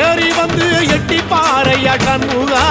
ஏறி வந்து எட்டி பாறையா சண்முகா